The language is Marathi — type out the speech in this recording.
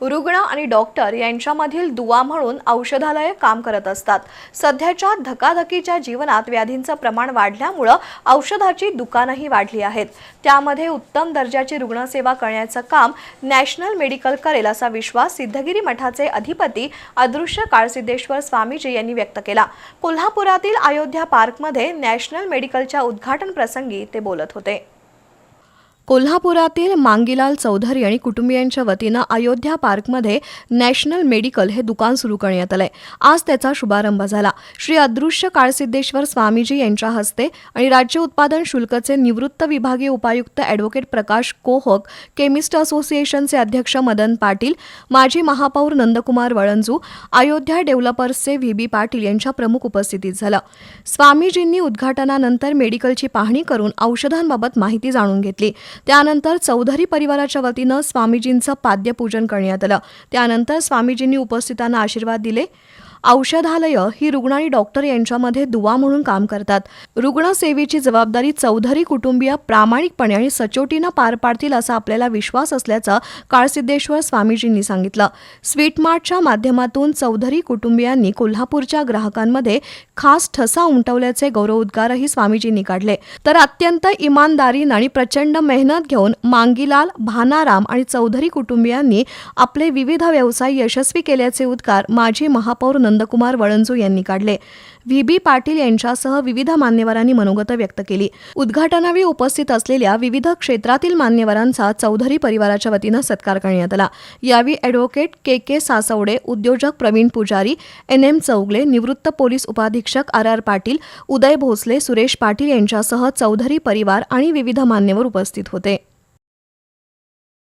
रुग्ण आणि डॉक्टर यांच्यामधील दुवा म्हणून औषधालय काम करत असतात. सध्याच्या धकाधकीच्या जीवनात व्याधींचं प्रमाण वाढल्यामुळं औषधाची दुकानंही वाढली आहेत. त्यामध्ये उत्तम दर्जाची रुग्णसेवा करण्याचं काम नॅशनल मेडिकल करेल असा विश्वास सिद्धगिरी मठाचे अधिपती अदृश्य काळसिद्धेश्वर स्वामीजी यांनी व्यक्त केला. कोल्हापुरातील अयोध्या पार्कमध्ये नॅशनल मेडिकलच्या उद्घाटन प्रसंगी ते बोलत होते. कोल्हापुरातील मांगीलाल चौधरी आणि कुटुंबियांच्या वतीनं अयोध्या पार्कमध्ये नॅशनल मेडिकल हे दुकान सुरू करण्यात आलंय. आज त्याचा शुभारंभ झाला. श्री अदृश्य काळसिद्धेश्वर स्वामीजी यांच्या हस्ते आणि राज्य उत्पादन शुल्कचे निवृत्त विभागीय उपायुक्त ॲडव्होकेट प्रकाश कोहक केमिस्ट असोसिएशनचे अध्यक्ष मदन पाटील माजी महापौर नंदकुमार वळंजू अयोध्या डेव्हलपर्सचे व्ही बी पाटील यांच्या प्रमुख उपस्थितीत झालं. स्वामीजींनी उद्घाटनानंतर मेडिकलची पाहणी करून औषधांबाबत माहिती जाणून घेतली. त्यानंतर चौधरी परिवाराच्या वतीनं स्वामीजींचं पाद्यपूजन करण्यात आलं. त्यानंतर स्वामीजींनी उपस्थितांना आशीर्वाद दिले. औषधालयं ही रुग्ण आणि डॉक्टर यांच्यामध्ये दुवा म्हणून काम करतात. रुग्णसेवेची जबाबदारी चौधरी कुटुंबीय प्रामाणिकपणे आणि सचोटीनं पार पाडतील असा आपल्याला विश्वास असल्याचं काळसिद्धेश्वर स्वामीजींनी सांगितलं. स्वीटमार्टच्या माध्यमातून चौधरी कुटुंबियांनी कोल्हापूरच्या ग्राहकांमध्ये खास ठसा उमटवल्याचे गौरवोद्गारही स्वामीजींनी काढले. तर अत्यंत इमानदारीनं आणि प्रचंड मेहनत घेऊन मांगीलाल भानाराम आणि चौधरी कुटुंबियांनी आपले विविध व्यवसाय यशस्वी केल्याचे उद्गार माजी महापौर नंदकुमार वळंजू यांनी काढले. व्ही. बी. पाटील यांच्यासह विविध मान्यवरांनी मनोगत व्यक्त केली. उद्घाटनावेळी उपस्थित असलेल्या विविध क्षेत्रातील मान्यवरांचा चौधरी परिवाराच्या वतीनं सत्कार करण्यात आला. यावेळी ॲडव्होकेट के. के. सासवडे उद्योजक प्रवीण पुजारी एन. एम. चौगले निवृत्त पोलीस उपाधीक्षक आर. आर. पाटील उदय भोसले सुरेश पाटील यांच्यासह चौधरी परिवार आणि विविध मान्यवर उपस्थित होते.